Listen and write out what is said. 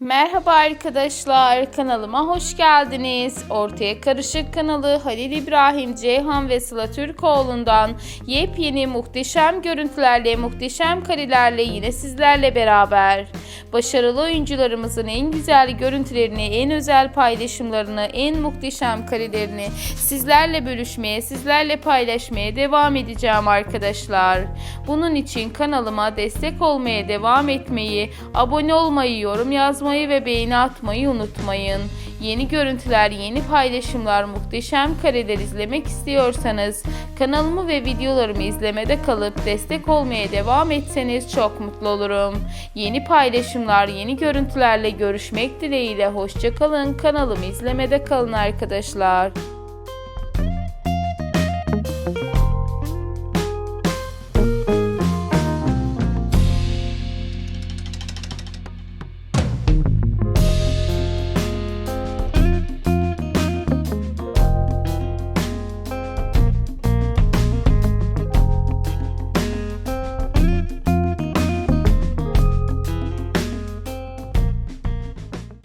Merhaba arkadaşlar, kanalıma hoş geldiniz. Ortaya Karışık kanalı Halil İbrahim Ceyhan ve Sıla Türkoğlu'ndan yepyeni muhteşem görüntülerle, muhteşem karelerle yine sizlerle beraber. Başarılı oyuncularımızın en güzel görüntülerini, en özel paylaşımlarını, en muhteşem karelerini sizlerle bölüşmeye, sizlerle paylaşmaya devam edeceğim arkadaşlar. Bunun için kanalıma destek olmaya devam etmeyi, abone olmayı, yorum yazmayı ve beğeni atmayı unutmayın. Yeni görüntüler, yeni paylaşımlar, muhteşem kareler izlemek istiyorsanız kanalımı ve videolarımı izlemede kalıp destek olmaya devam etseniz çok mutlu olurum. Yeni paylaşımlar, yeni görüntülerle görüşmek dileğiyle hoşçakalın. Kanalımı izlemede kalın arkadaşlar.